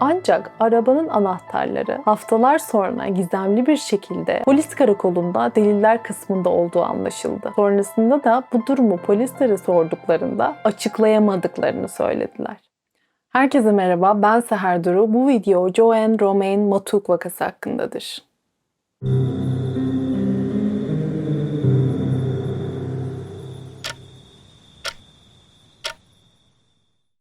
Ancak arabanın anahtarları haftalar sonra gizemli bir şekilde polis karakolunda deliller kısmında olduğu anlaşıldı. Sonrasında da bu durumu polislere sorduklarında açıklayamadıklarını söylediler. Herkese merhaba, ben Seher Duru. Bu video Joanne Romain Matuk vakası hakkındadır.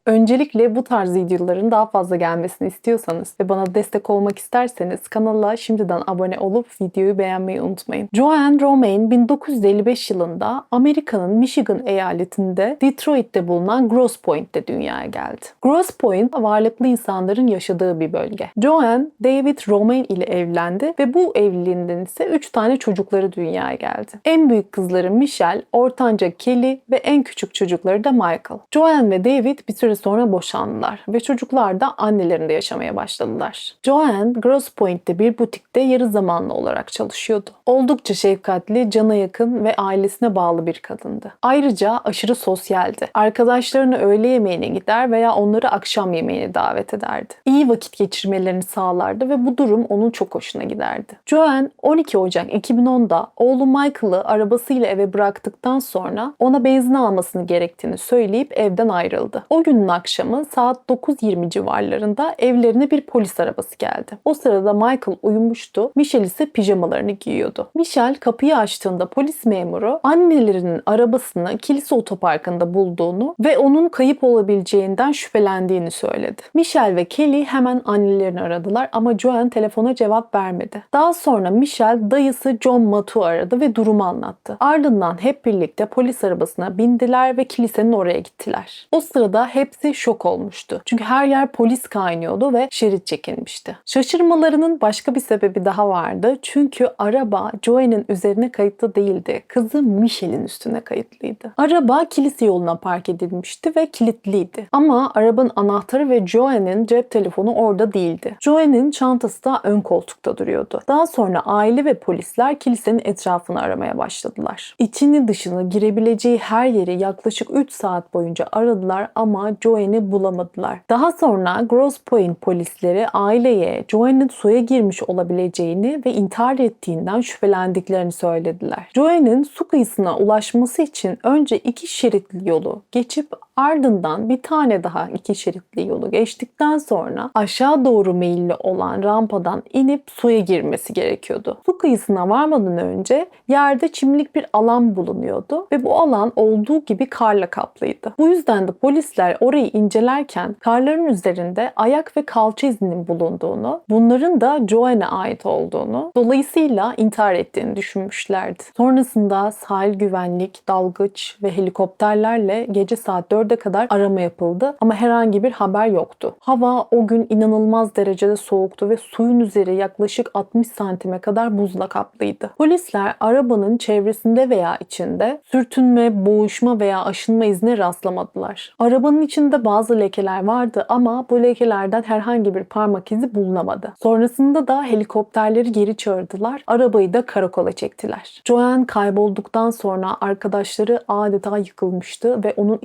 Öncelikle bu tarz videoların daha fazla gelmesini istiyorsanız ve bana destek olmak isterseniz kanala şimdiden abone olup videoyu beğenmeyi unutmayın. Joanne Romain 1955 yılında Amerika'nın Michigan eyaletinde Detroit'te bulunan Grosse Point'te dünyaya geldi. Grosse Point varlıklı insanların yaşadığı bir bölge. Joanne David Romain ile evlendi ve bu evliliğinden ise 3 tane çocukları dünyaya geldi. En büyük kızları Michelle, ortanca Kelly ve en küçük çocukları da Michael. Joanne ve David bir süre sonra boşandılar ve çocuklar da annelerinde yaşamaya başladılar. Joanne, Grosse Point'te bir butikte yarı zamanlı olarak çalışıyordu. Oldukça şefkatli, cana yakın ve ailesine bağlı bir kadındı. Ayrıca aşırı sosyaldi. Arkadaşlarını öğle yemeğine gider veya onları akşam yemeğine davet ederdi. İyi vakit geçirmelerini sağlardı ve bu durum onun çok hoşuna giderdi. Joanne 12 Ocak 2010'da oğlu Michael'ı arabasıyla eve bıraktıktan sonra ona benzin almasını gerektiğini söyleyip evden ayrıldı. O günün akşamı saat 9.20 civarlarında evlerine bir polis arabası geldi. O sırada Michael uyumuştu, Michelle ise pijamalarını giyiyordu. Michelle kapıyı açtığında polis memuru annelerinin arabasını kilise otoparkında bulduğunu ve onun kayıp olabileceğinden şüphelendiğini söyledi. Michelle ve Kelly hemen annelerini aradılar ama Joanne telefona cevap vermedi. Daha sonra Michelle dayısı John Matu aradı ve durumu anlattı. Ardından hep birlikte polis arabasına bindiler ve kilisenin oraya gittiler. O sırada hepsi şok olmuştu. Çünkü her yer polis kaynıyordu ve şerit çekilmişti. Şaşırmalarının başka bir sebebi daha vardı. Çünkü araba Joanne'in üzerine kayıtlı değildi. Kızı Michelle'in üstüne kayıtlıydı. Araba kilise yoluna park edilmişti ve kilitliydi. Ama arabanın anahtarı ve Joanne'in cep telefonu orada değildi. Joanne'in çantası da ön koltukta duruyordu. Daha sonra aile ve polisler kilisenin etrafını aramaya başladılar. İçini dışını girebileceği her yeri yaklaşık 3 saat boyunca aradılar ama Joanne'i bulamadılar. Daha sonra Grosse Point polisleri aileye Joanne'in suya girmiş olabileceğini ve intihar ettiğinden şüphelendiklerini söylediler. Joanne'in su kıyısına ulaşması için önce iki şeritli yolu geçip ardından bir tane daha iki şeritli yolu geçtikten sonra aşağı doğru meyilli olan rampadan inip suya girmesi gerekiyordu. Su kıyısına varmadan önce yerde çimlik bir alan bulunuyordu ve bu alan olduğu gibi karla kaplıydı. Bu yüzden de polisler orayı incelerken karların üzerinde ayak ve kalça izinin bulunduğunu, bunların da Joanne'e ait olduğunu, dolayısıyla intihar ettiğini düşünmüşlerdi. Sonrasında sahil güvenlik, dalgıç ve helikopterlerle gece saat 4'e kadar arama yapıldı ama herhangi bir haber yoktu. Hava o gün inanılmaz derecede soğuktu ve suyun üzeri yaklaşık 60 santime kadar buzla kaplıydı. Polisler arabanın çevresinde veya içinde sürtünme, boğuşma veya aşınma izine rastlamadılar. Arabanın içinde bazı lekeler vardı ama bu lekelerden herhangi bir parmak izi bulunamadı. Sonrasında da helikopterleri geri çağırdılar. Arabayı da karakola çektiler. Joanne kaybolduktan sonra arkadaşları adeta yıkılmıştı ve onun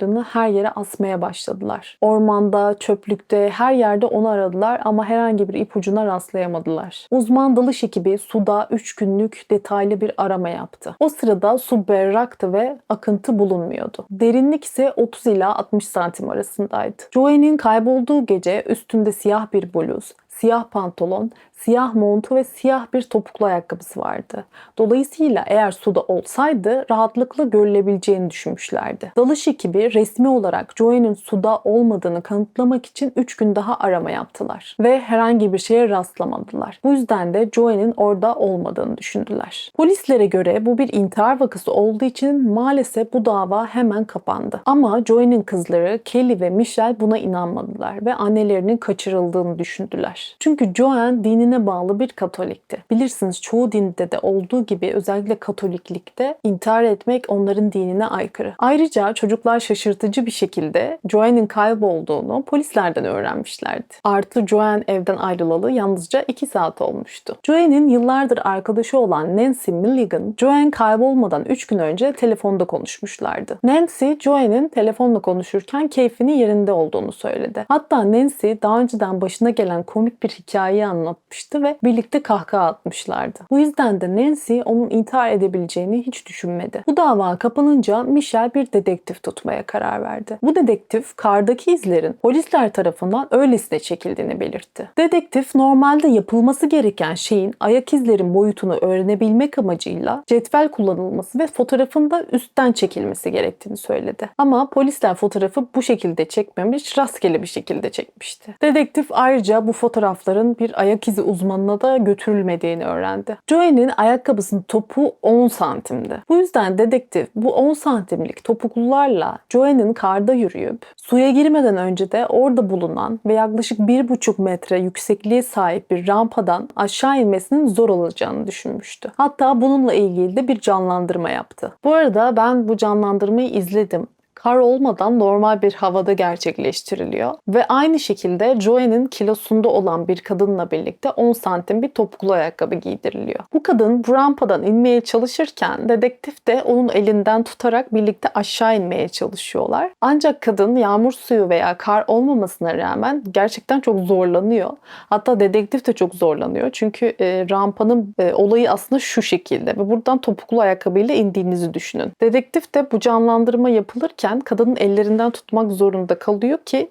ilanlarını her yere asmaya başladılar. Ormanda, çöplükte, her yerde onu aradılar ama herhangi bir ipucuna rastlayamadılar. Uzman dalış ekibi suda 3 günlük detaylı bir arama yaptı. O sırada su berraktı ve akıntı bulunmuyordu. Derinlik ise 30 ila 60 santim arasındaydı. Joanne'in kaybolduğu gece üstünde siyah bir bluz, siyah pantolon, siyah montu ve siyah bir topuklu ayakkabısı vardı. Dolayısıyla eğer suda olsaydı rahatlıkla görülebileceğini düşünmüşlerdi. Dalış ekibi resmi olarak Joanne'in suda olmadığını kanıtlamak için 3 gün daha arama yaptılar ve herhangi bir şeye rastlamadılar. Bu yüzden de Joanne'in orada olmadığını düşündüler. Polislere göre bu bir intihar vakası olduğu için maalesef bu dava hemen kapandı. Ama Joanne'in kızları Kelly ve Michelle buna inanmadılar ve annelerinin kaçırıldığını düşündüler. Çünkü Joanne dinine bağlı bir Katolikti. Bilirsiniz çoğu dinde de olduğu gibi özellikle Katoliklikte intihar etmek onların dinine aykırı. Ayrıca çocuklar şaşırtıcı bir şekilde Joanne'in kaybolduğunu polislerden öğrenmişlerdi. Artı Joanne evden ayrılalı yalnızca 2 saat olmuştu. Joanne'in yıllardır arkadaşı olan Nancy Milligan, Joanne kaybolmadan 3 gün önce telefonda konuşmuşlardı. Nancy, Joanne'in telefonla konuşurken keyfinin yerinde olduğunu söyledi. Hatta Nancy daha önceden başına gelen komik bir hikayeyi anlatmıştı ve birlikte kahkaha atmışlardı. Bu yüzden de Nancy onun intihar edebileceğini hiç düşünmedi. Bu dava kapanınca Michelle bir dedektif tutmaya karar verdi. Bu dedektif kardaki izlerin polisler tarafından öylesine çekildiğini belirtti. Dedektif normalde yapılması gereken şeyin ayak izlerin boyutunu öğrenebilmek amacıyla cetvel kullanılması ve fotoğrafın da üstten çekilmesi gerektiğini söyledi. Ama polisler fotoğrafı bu şekilde çekmemiş, rastgele bir şekilde çekmişti. Dedektif ayrıca bu fotoğrafların bir ayak izi uzmanına da götürülmediğini öğrendi. Joey'nin ayakkabısının topu 10 santimdi. Bu yüzden dedektif bu 10 santimlik topuklularla Joey'nin karda yürüyüp suya girmeden önce de orada bulunan ve yaklaşık 1,5 metre yüksekliğe sahip bir rampadan aşağı inmesinin zor olacağını düşünmüştü. Hatta bununla ilgili de bir canlandırma yaptı. Bu arada ben bu canlandırmayı izledim kar olmadan normal bir havada gerçekleştiriliyor. Ve aynı şekilde Joanne'in kilosunda olan bir kadınla birlikte 10 santim bir topuklu ayakkabı giydiriliyor. Bu kadın bu rampadan inmeye çalışırken dedektif de onun elinden tutarak birlikte aşağı inmeye çalışıyorlar. Ancak kadın yağmur suyu veya kar olmamasına rağmen gerçekten çok zorlanıyor. Hatta dedektif de çok zorlanıyor. Çünkü e, rampanın e, olayı aslında şu şekilde ve buradan topuklu ayakkabıyla indiğinizi düşünün. Dedektif de bu canlandırma yapılırken kadının ellerinden tutmak zorunda kalıyor ki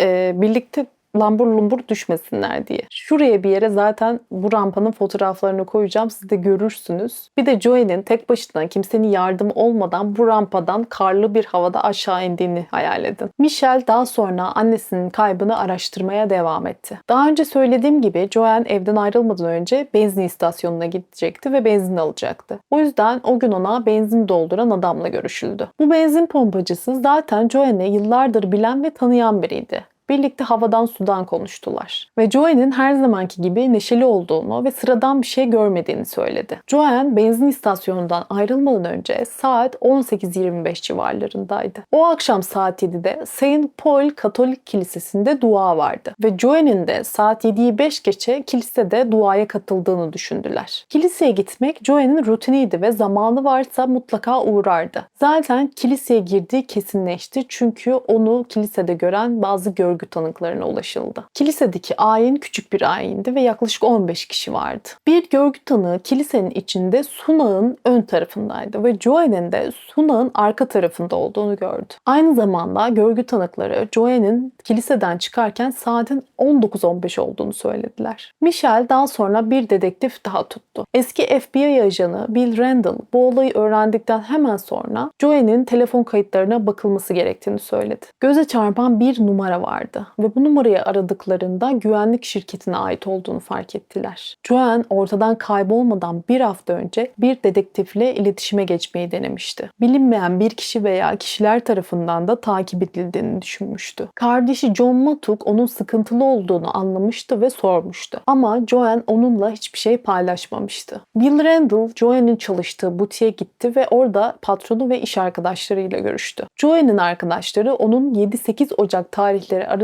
e, birlikte lambur lumbur düşmesinler diye. Şuraya bir yere zaten bu rampanın fotoğraflarını koyacağım. Siz de görürsünüz. Bir de Joey'nin tek başına kimsenin yardımı olmadan bu rampadan karlı bir havada aşağı indiğini hayal edin. Michelle daha sonra annesinin kaybını araştırmaya devam etti. Daha önce söylediğim gibi Joanne evden ayrılmadan önce benzin istasyonuna gidecekti ve benzin alacaktı. O yüzden o gün ona benzin dolduran adamla görüşüldü. Bu benzin pompacısı zaten Joanne'i yıllardır bilen ve tanıyan biriydi. Birlikte havadan sudan konuştular. Ve Joanne'in her zamanki gibi neşeli olduğunu ve sıradan bir şey görmediğini söyledi. Joanne benzin istasyonundan ayrılmadan önce saat 18.25 civarlarındaydı. O akşam saat 7'de Saint Paul Katolik Kilisesi'nde dua vardı. Ve Joanne'in de saat 7'yi 5 geçe kilisede duaya katıldığını düşündüler. Kiliseye gitmek Joanne'in rutiniydi ve zamanı varsa mutlaka uğrardı. Zaten kiliseye girdiği kesinleşti çünkü onu kilisede gören bazı görgü tanıklarına ulaşıldı. Kilisedeki ayin küçük bir ayindi ve yaklaşık 15 kişi vardı. Bir görgü tanığı kilisenin içinde sunağın ön tarafındaydı ve Joanne'in de sunağın arka tarafında olduğunu gördü. Aynı zamanda görgü tanıkları Joanne'in kiliseden çıkarken saatin 19.15 olduğunu söylediler. Michelle daha sonra bir dedektif daha tuttu. Eski FBI ajanı Bill Randall bu olayı öğrendikten hemen sonra Joanne'in telefon kayıtlarına bakılması gerektiğini söyledi. Göze çarpan bir numara vardı ve bu numarayı aradıklarında güvenlik şirketine ait olduğunu fark ettiler. Joanne ortadan kaybolmadan bir hafta önce bir dedektifle iletişime geçmeyi denemişti. Bilinmeyen bir kişi veya kişiler tarafından da takip edildiğini düşünmüştü. Kardeşi John Matuk onun sıkıntılı olduğunu anlamıştı ve sormuştu. Ama Joanne onunla hiçbir şey paylaşmamıştı. Bill Randall, Joanne'in çalıştığı butiğe gitti ve orada patronu ve iş arkadaşlarıyla görüştü. Joanne'in arkadaşları onun 7-8 Ocak tarihleri arasında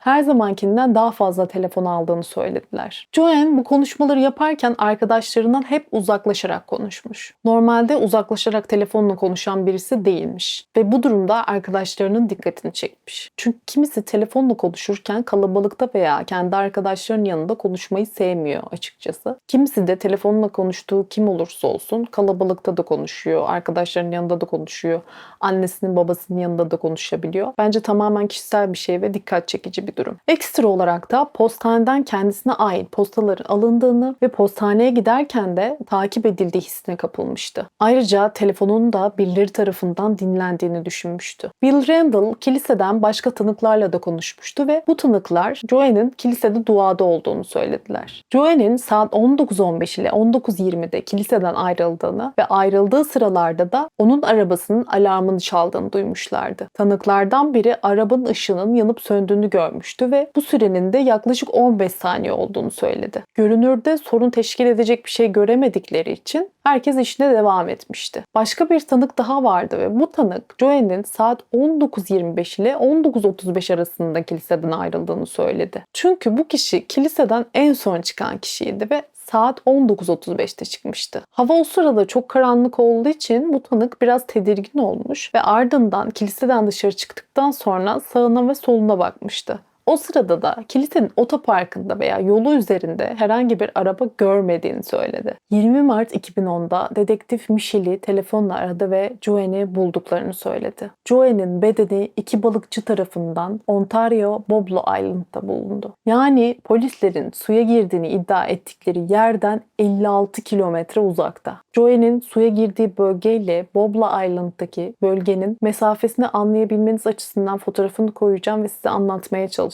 her zamankinden daha fazla telefon aldığını söylediler. Joanne bu konuşmaları yaparken arkadaşlarından hep uzaklaşarak konuşmuş. Normalde uzaklaşarak telefonla konuşan birisi değilmiş. Ve bu durumda arkadaşlarının dikkatini çekmiş. Çünkü kimisi telefonla konuşurken kalabalıkta veya kendi arkadaşlarının yanında konuşmayı sevmiyor açıkçası. Kimisi de telefonla konuştuğu kim olursa olsun kalabalıkta da konuşuyor, arkadaşlarının yanında da konuşuyor, annesinin babasının yanında da konuşabiliyor. Bence tamamen kişisel bir şey ve dikkat çekici bir durum. Ekstra olarak da postaneden kendisine ait postaların alındığını ve postaneye giderken de takip edildiği hissine kapılmıştı. Ayrıca telefonun da birileri tarafından dinlendiğini düşünmüştü. Bill Randall kiliseden başka tanıklarla da konuşmuştu ve bu tanıklar Joanne'in kilisede duada olduğunu söylediler. Joanne'in saat 19.15 ile 19.20'de kiliseden ayrıldığını ve ayrıldığı sıralarda da onun arabasının alarmını çaldığını duymuşlardı. Tanıklardan biri arabanın ışığının yanıp söndüğünü görmüştü ve bu sürenin de yaklaşık 15 saniye olduğunu söyledi. Görünürde sorun teşkil edecek bir şey göremedikleri için herkes işine devam etmişti. Başka bir tanık daha vardı ve bu tanık Joanne'in saat 19.25 ile 19.35 arasında kiliseden ayrıldığını söyledi. Çünkü bu kişi kiliseden en son çıkan kişiydi ve saat 19.35'te çıkmıştı. Hava o sırada çok karanlık olduğu için bu tanık biraz tedirgin olmuş ve ardından kiliseden dışarı çıktıktan sonra sağına ve soluna bakmıştı. O sırada da kilisenin otoparkında veya yolu üzerinde herhangi bir araba görmediğini söyledi. 20 Mart 2010'da dedektif Michel'i telefonla aradı ve Joanne'i bulduklarını söyledi. Joanne'in bedeni iki balıkçı tarafından Ontario Boblo Island'da bulundu. Yani polislerin suya girdiğini iddia ettikleri yerden 56 kilometre uzakta. Joanne'in suya girdiği bölgeyle Bobla Island'daki bölgenin mesafesini anlayabilmeniz açısından fotoğrafını koyacağım ve size anlatmaya çalışacağım.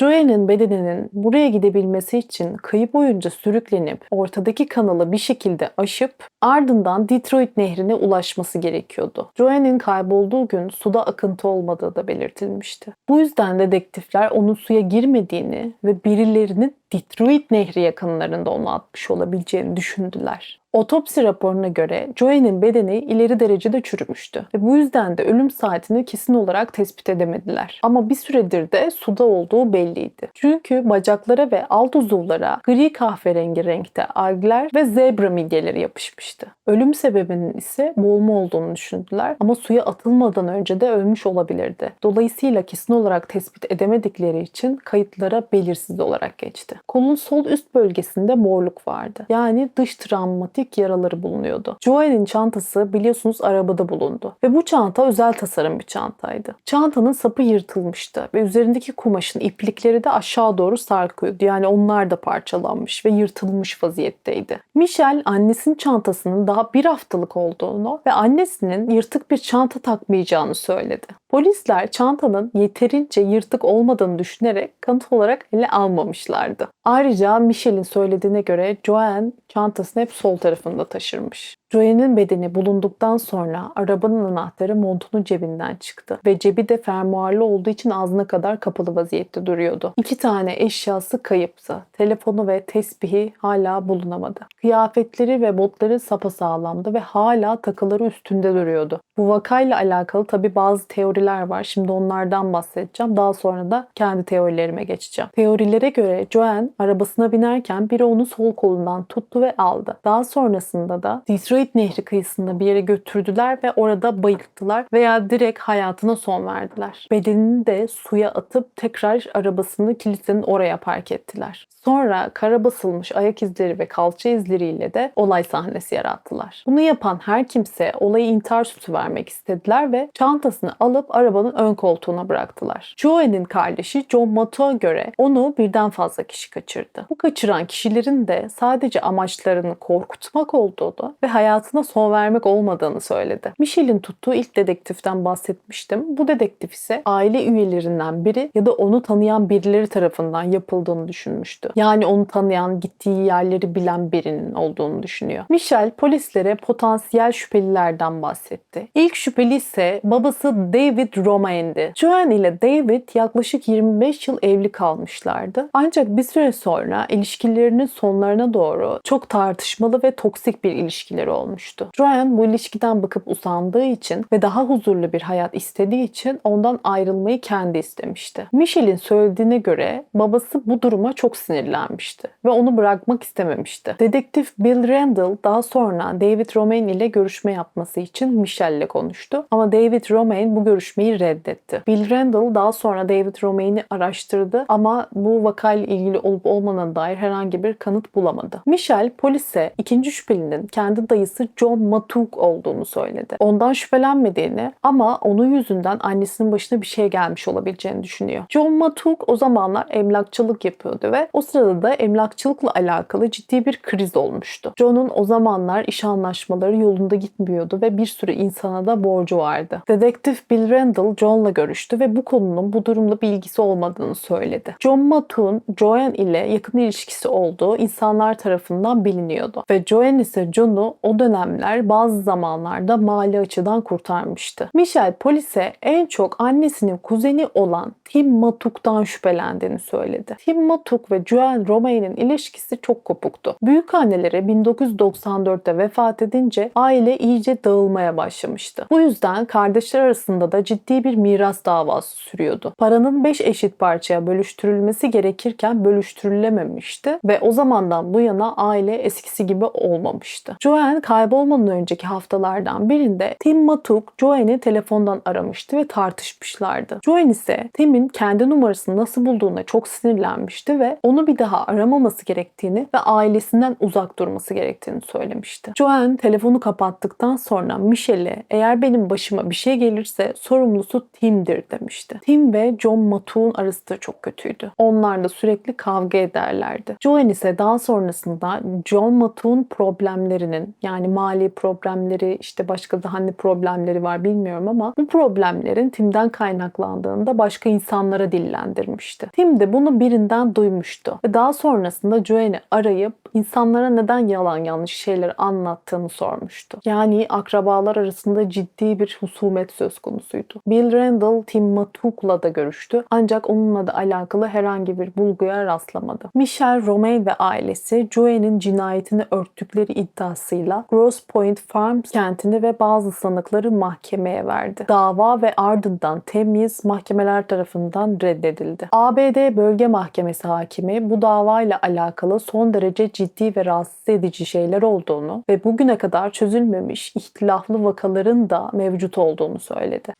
Joanne'in bedeninin buraya gidebilmesi için kıyı boyunca sürüklenip ortadaki kanalı bir şekilde aşıp ardından Detroit nehrine ulaşması gerekiyordu. Joanne'in kaybolduğu gün suda akıntı olmadığı da belirtilmişti. Bu yüzden dedektifler onun suya girmediğini ve birilerinin Detroit Nehri yakınlarında onu atmış olabileceğini düşündüler. Otopsi raporuna göre Joanne'in bedeni ileri derecede çürümüştü ve bu yüzden de ölüm saatini kesin olarak tespit edemediler. Ama bir süredir de suda olduğu belliydi. Çünkü bacaklara ve alt uzuvlara gri kahverengi renkte algler ve zebra midyeleri yapışmıştı. Ölüm sebebinin ise boğulma olduğunu düşündüler ama suya atılmadan önce de ölmüş olabilirdi. Dolayısıyla kesin olarak tespit edemedikleri için kayıtlara belirsiz olarak geçti. Kolun sol üst bölgesinde morluk vardı. Yani dış travmatik yaraları bulunuyordu. Joel'in çantası biliyorsunuz arabada bulundu. Ve bu çanta özel tasarım bir çantaydı. Çantanın sapı yırtılmıştı ve üzerindeki kumaşın iplikleri de aşağı doğru sarkıyordu. Yani onlar da parçalanmış ve yırtılmış vaziyetteydi. Michelle annesinin çantasının daha bir haftalık olduğunu ve annesinin yırtık bir çanta takmayacağını söyledi. Polisler çantanın yeterince yırtık olmadığını düşünerek kanıt olarak ele almamışlardı. Ayrıca Michelle'in söylediğine göre Joanne çantasını hep sol tarafında taşırmış. Joanne'in bedeni bulunduktan sonra arabanın anahtarı montunun cebinden çıktı ve cebi de fermuarlı olduğu için ağzına kadar kapalı vaziyette duruyordu. İki tane eşyası kayıptı. Telefonu ve tesbihi hala bulunamadı. Kıyafetleri ve botları sapasağlamdı ve hala takıları üstünde duruyordu. Bu vakayla alakalı tabi bazı teoriler var. Şimdi onlardan bahsedeceğim. Daha sonra da kendi teorilerime geçeceğim. Teorilere göre Joanne arabasına binerken biri onu sol kolundan tuttu ve aldı. Daha sonrasında da Detroit Nehri kıyısında bir yere götürdüler ve orada bayılttılar veya direkt hayatına son verdiler. Bedenini de suya atıp tekrar arabasını kilisenin oraya park ettiler. Sonra kara basılmış ayak izleri ve kalça izleriyle de olay sahnesi yarattılar. Bunu yapan her kimse olayı intihar süsü vermek istediler ve çantasını alıp arabanın ön koltuğuna bıraktılar. Joe'nin kardeşi John Mato'a göre onu birden fazla kişi kaçırdı. Bu kaçıran kişilerin de sadece amaçlarını korkutmak olduğunu ve hayatına son vermek olmadığını söyledi. Michelle'in tuttuğu ilk dedektiften bahsetmiştim. Bu dedektif ise aile üyelerinden biri ya da onu tanıyan birileri tarafından yapıldığını düşünmüştü. Yani onu tanıyan, gittiği yerleri bilen birinin olduğunu düşünüyor. Michel polislere potansiyel şüphelilerden bahsetti. İlk şüpheli ise babası David Romain'di. Joanne ile David yaklaşık 25 yıl evli kalmışlardı. Ancak bir süre sonra ilişkilerinin sonlarına doğru çok tartışmalı ve toksik bir ilişkileri olmuştu. Joanne bu ilişkiden bakıp usandığı için ve daha huzurlu bir hayat istediği için ondan ayrılmayı kendi istemişti. Michelle'in söylediğine göre babası bu duruma çok sinirlenmişti ve onu bırakmak istememişti. Dedektif Bill Randall daha sonra David Romain ile görüşme yapması için Michelle'le konuştu ama David Romain bu görüşmeyi reddetti. Bill Randall daha sonra David Romain'i araştırdı ama bu vakayla ilgili olup olmadığına dair herhangi bir kanıt bulamadı. Michelle polise ikinci şüphelinin kendi dayısı John Matuk olduğunu söyledi. Ondan şüphelenmediğini ama onun yüzünden annesinin başına bir şey gelmiş olabileceğini düşünüyor. John Matuk o zamanlar emlakçılık yapıyordu ve o sırada da emlakçılıkla alakalı ciddi bir kriz olmuştu. John'un o zamanlar iş anlaşmaları yolunda gitmiyordu ve bir sürü insana da borcu vardı. Dedektif Bill Randall John'la görüştü ve bu konunun bu durumda bilgisi olmadığını söyledi. John Matuk'un Joanne ile yakın ilişkisi olduğu insanlar tarafından biliniyordu ve Joanne ise John'u o dönemler bazı zamanlarda mali açıdan kurtarmıştı. Michelle polise en çok annesinin kuzeni olan Tim Matuk'tan şüphelendiğini söyledi. Tim Matuk ve Joanne Romaine'in ilişkisi çok kopuktu. Büyük anneleri 1994'te vefat edince aile iyice dağılmaya başlamıştı. Bu yüzden kardeşler arasında da ciddi bir miras davası sürüyordu. Paranın 5 eşit parçaya bölüştürülmesi gerekirken bölüştürülememişti ve o zamandan bu yana aile eskisi gibi olmamıştı. Joanne kaybolmadan önceki haftalardan birinde Tim Matuk Joanne'i telefondan aramıştı ve tartışmışlardı. Joanne ise Tim'in kendi numarasını nasıl bulduğuna çok sinirlenmişti ve onu bir daha aramaması gerektiğini ve ailesinden uzak durması gerektiğini söylemişti. Joanne telefonu kapattıktan sonra Michelle'e eğer benim başıma bir şey gelirse sorumlusu Tim'dir demişti. Tim ve John Matuk'un arası da çok kötüydü. Onlar da sürekli kavga ederlerdi. Joanne ise daha sonrasında John Matuk'un problemlerinin yani mali problemleri işte başka da hani problemleri var bilmiyorum ama bu problemlerin Tim'den kaynaklandığını da başka insanlara dillendirmişti. Tim de bunu birinden duymuştu ve daha sonrasında Joanne'i arayıp insanlara neden yalan yanlış şeyler anlattığını sormuştu. Yani akrabalar arasında ciddi bir husumet söz konusuydu. Bill Randall Tim Matuk'la da görüştü ancak onunla da alakalı herhangi bir bulguya rastlamadı. Michelle Romaine ve ailesi Joanne'in cinayetini örttükleri iddiasıyla Grosse Point Farms kentini ve bazı sanıkları mahkemeye verdi. Dava ve ardından temyiz mahkemeler tarafından reddedildi. ABD Bölge Mahkemesi hakimi bu davayla alakalı son derece ciddi ve rahatsız edici şeyler olduğunu ve bugüne kadar çözülmemiş ihtilaflı vakaların da mevcut olduğunu söyledi.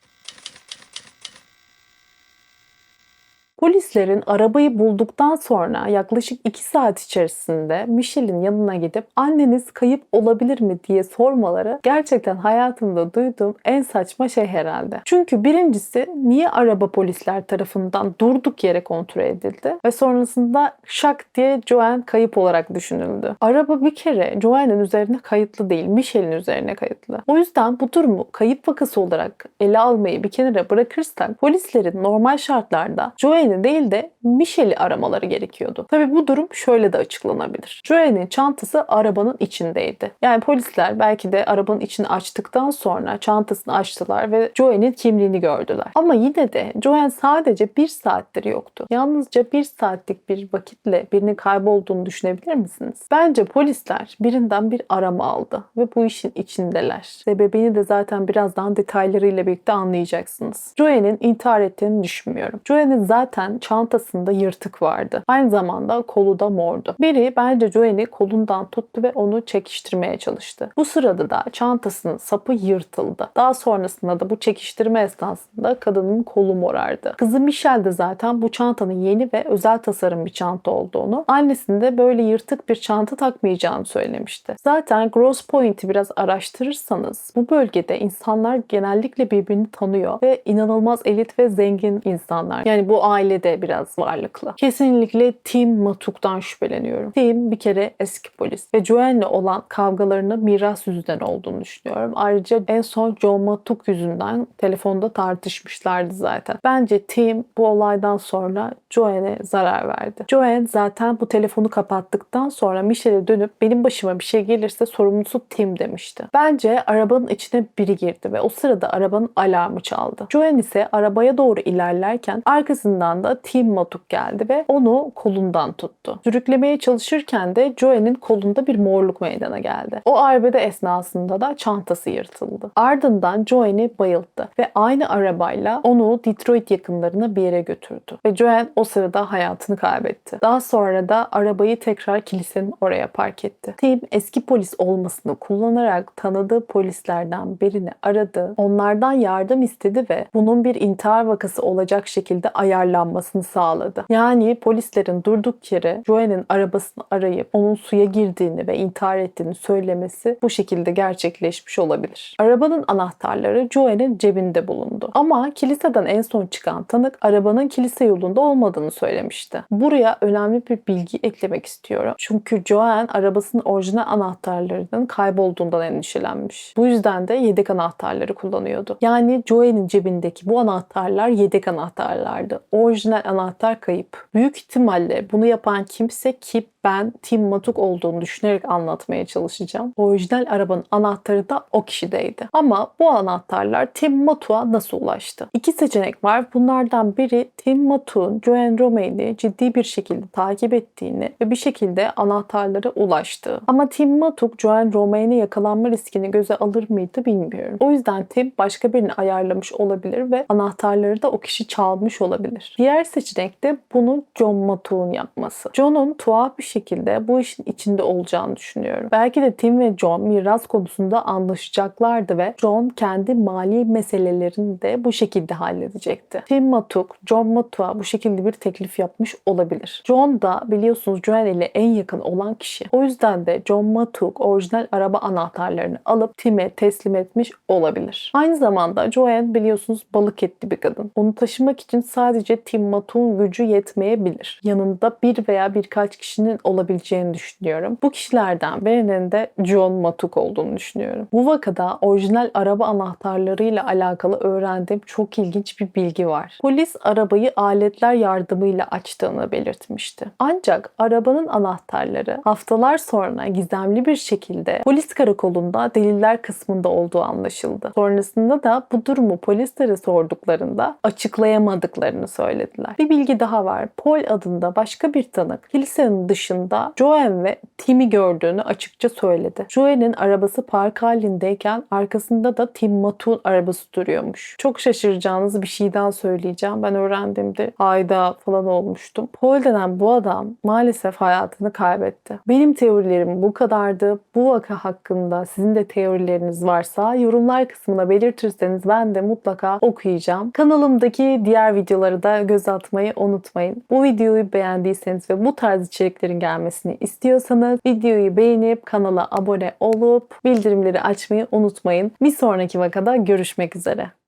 Polislerin arabayı bulduktan sonra yaklaşık 2 saat içerisinde Michelle'in yanına gidip anneniz kayıp olabilir mi diye sormaları gerçekten hayatımda duyduğum en saçma şey herhalde. Çünkü birincisi niye araba polisler tarafından durduk yere kontrol edildi ve sonrasında şak diye Joanne kayıp olarak düşünüldü. Araba bir kere Joanne'in üzerine kayıtlı değil, Michelle'in üzerine kayıtlı. O yüzden bu durumu kayıp vakası olarak ele almayı bir kenara bırakırsak polislerin normal şartlarda Joanne Joanne'i değil de Michelle'i aramaları gerekiyordu. Tabi bu durum şöyle de açıklanabilir. Joanne'in çantası arabanın içindeydi. Yani polisler belki de arabanın içini açtıktan sonra çantasını açtılar ve Joanne'in kimliğini gördüler. Ama yine de Joanne sadece bir saattir yoktu. Yalnızca bir saatlik bir vakitle birinin kaybolduğunu düşünebilir misiniz? Bence polisler birinden bir arama aldı ve bu işin içindeler. Sebebini de zaten birazdan detaylarıyla birlikte anlayacaksınız. Joanne'in intihar ettiğini düşünmüyorum. Joanne'in zaten zaten çantasında yırtık vardı. Aynı zamanda kolu da mordu. Biri bence Joanne'i kolundan tuttu ve onu çekiştirmeye çalıştı. Bu sırada da çantasının sapı yırtıldı. Daha sonrasında da bu çekiştirme esnasında kadının kolu morardı. Kızı Michelle de zaten bu çantanın yeni ve özel tasarım bir çanta olduğunu, annesinde böyle yırtık bir çanta takmayacağını söylemişti. Zaten Gross Point'i biraz araştırırsanız bu bölgede insanlar genellikle birbirini tanıyor ve inanılmaz elit ve zengin insanlar. Yani bu aile de biraz varlıklı. Kesinlikle Tim Matuk'tan şüpheleniyorum. Tim bir kere eski polis ve Joanne'le olan kavgalarını miras yüzünden olduğunu düşünüyorum. Ayrıca en son Joe Matuk yüzünden telefonda tartışmışlardı zaten. Bence Tim bu olaydan sonra Joanne'e zarar verdi. Joanne zaten bu telefonu kapattıktan sonra Michelle'e dönüp benim başıma bir şey gelirse sorumlusu Tim demişti. Bence arabanın içine biri girdi ve o sırada arabanın alarmı çaldı. Joanne ise arabaya doğru ilerlerken arkasından anda Tim Matuk geldi ve onu kolundan tuttu. Sürüklemeye çalışırken de Joe'nin kolunda bir morluk meydana geldi. O arbede esnasında da çantası yırtıldı. Ardından Joe'ni bayılttı ve aynı arabayla onu Detroit yakınlarına bir yere götürdü. Ve Joanne o sırada hayatını kaybetti. Daha sonra da arabayı tekrar kilisenin oraya park etti. Tim eski polis olmasını kullanarak tanıdığı polislerden birini aradı. Onlardan yardım istedi ve bunun bir intihar vakası olacak şekilde ayarlanması yakalanmasını sağladı. Yani polislerin durduk yere Joanne'in arabasını arayıp onun suya girdiğini ve intihar ettiğini söylemesi bu şekilde gerçekleşmiş olabilir. Arabanın anahtarları Joanne'in cebinde bulundu. Ama kiliseden en son çıkan tanık arabanın kilise yolunda olmadığını söylemişti. Buraya önemli bir bilgi eklemek istiyorum. Çünkü Joanne arabasının orijinal anahtarlarının kaybolduğundan endişelenmiş. Bu yüzden de yedek anahtarları kullanıyordu. Yani Joanne'in cebindeki bu anahtarlar yedek anahtarlardı. Orijinal orijinal anahtar kayıp. Büyük ihtimalle bunu yapan kimse Kip ben Tim Matuk olduğunu düşünerek anlatmaya çalışacağım. Orijinal arabanın anahtarı da o kişideydi. Ama bu anahtarlar Tim Matuk'a nasıl ulaştı? İki seçenek var. Bunlardan biri Tim Matuk'un Joanne Romaine'i ciddi bir şekilde takip ettiğini ve bir şekilde anahtarlara ulaştığı. Ama Tim Matuk Joanne Romaine'e yakalanma riskini göze alır mıydı bilmiyorum. O yüzden Tim başka birini ayarlamış olabilir ve anahtarları da o kişi çalmış olabilir. Diğer seçenek de bunu John Matuk'un yapması. John'un tuhaf bir şekilde bu işin içinde olacağını düşünüyorum. Belki de Tim ve John miras konusunda anlaşacaklardı ve John kendi mali meselelerini de bu şekilde halledecekti. Tim Matuk, John Matuk'a bu şekilde bir teklif yapmış olabilir. John da biliyorsunuz Joanne ile en yakın olan kişi. O yüzden de John Matuk orijinal araba anahtarlarını alıp Tim'e teslim etmiş olabilir. Aynı zamanda Joanne biliyorsunuz balık etli bir kadın. Onu taşımak için sadece Tim Matuk'un gücü yetmeyebilir. Yanında bir veya birkaç kişinin olabileceğini düşünüyorum. Bu kişilerden birinin de John Matuk olduğunu düşünüyorum. Bu vakada orijinal araba anahtarlarıyla alakalı öğrendiğim çok ilginç bir bilgi var. Polis arabayı aletler yardımıyla açtığını belirtmişti. Ancak arabanın anahtarları haftalar sonra gizemli bir şekilde polis karakolunda deliller kısmında olduğu anlaşıldı. Sonrasında da bu durumu polislere sorduklarında açıklayamadıklarını söylediler. Bir bilgi daha var. Paul adında başka bir tanık kilisenin dışında Joanne ve Tim'i gördüğünü açıkça söyledi. Joanne'in arabası park halindeyken arkasında da Tim Matuk'un arabası duruyormuş. Çok şaşıracağınız bir şey daha söyleyeceğim. Ben öğrendiğimde ayda falan olmuştum. Paul denen bu adam maalesef hayatını kaybetti. Benim teorilerim bu kadardı. Bu vaka hakkında sizin de teorileriniz varsa yorumlar kısmına belirtirseniz ben de mutlaka okuyacağım. Kanalımdaki diğer videoları da göz atmayı unutmayın. Bu videoyu beğendiyseniz ve bu tarz içeriklerin gelmesini istiyorsanız videoyu beğenip kanala abone olup bildirimleri açmayı unutmayın. Bir sonraki vakada görüşmek üzere.